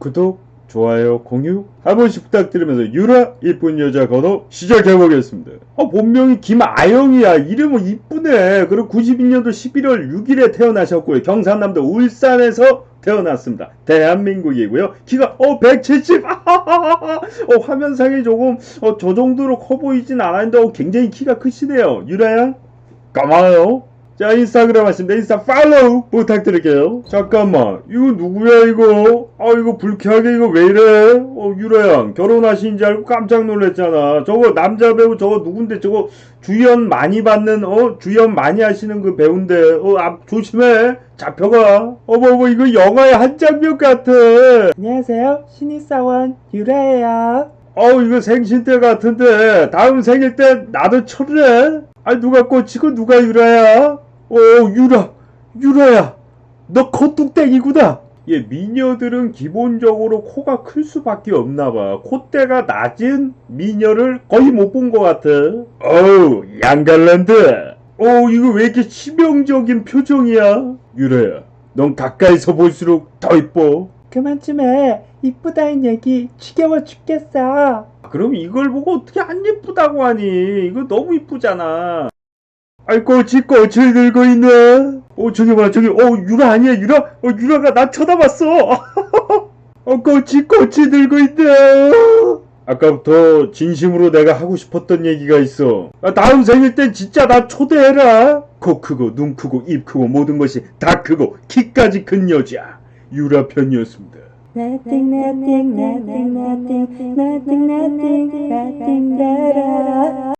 구독, 좋아요, 공유 한 번씩 부탁드리면서 유라 이쁜 여자 건호 시작해 보겠습니다. 어, 본명이 김아영이야. 이름은 이쁘네. 그리고 92년도 11월 6일에 태어나셨고요. 경상남도 울산에서 태어났습니다. 대한민국이고요. 키가 어 170. 어, 화면상에 조금 어, 저 정도로 커 보이진 않았는데 어, 굉장히 키가 크시네요. 유라야 고마워요. 자 인스타그램 하신다 인스타 팔로우 부탁드릴게요. 잠깐만. 이거 누구야 이거? 아 이거 불쾌하게 이거 왜 이래? 어 유라양 결혼하신 줄 알고 깜짝 놀랐잖아. 저거 남자 배우 저거 누군데? 저거 주연 많이 받는 어? 주연 많이 하시는 그 배우인데 어앞 조심해. 잡혀가. 어머 뭐 이거 영화의 한 장면 같아. 안녕하세요. 신입사원 유라예요. 어우 이거 생신 때 같은데. 다음 생일 때 나도 쳐래 아니 누가 꽂히고 누가 유라야 어 유라 유라야 너 콧뚝땡이구나 예 미녀들은 기본적으로 코가 클 수밖에 없나봐 콧대가 낮은 미녀를 거의 못 본 것 같아 어우 양갈란드 어 이거 왜 이렇게 치명적인 표정이야 유라야 넌 가까이서 볼수록 더 이뻐 그만 좀 해. 이쁘다는 얘기 지겨워 죽겠어. 그럼 이걸 보고 어떻게 안 예쁘다고 하니? 이거 너무 이쁘잖아. 아이 꽃이 꽃을 들고 있네. 어 저기 봐 저기 어 유라 아니야 유라? 어 유라가 나 쳐다봤어. 어 꽃이 꽃이 들고 있네. 아까부터 진심으로 내가 하고 싶었던 얘기가 있어. 아, 다음 생일 땐 진짜 나 초대해라. 코 크고 눈 크고 입 크고 모든 것이 다 크고 키까지 큰 여자 유라 편이었습니다. Nothing, nothing, nothing, nothing, nothing, nothing, nothing, nothing,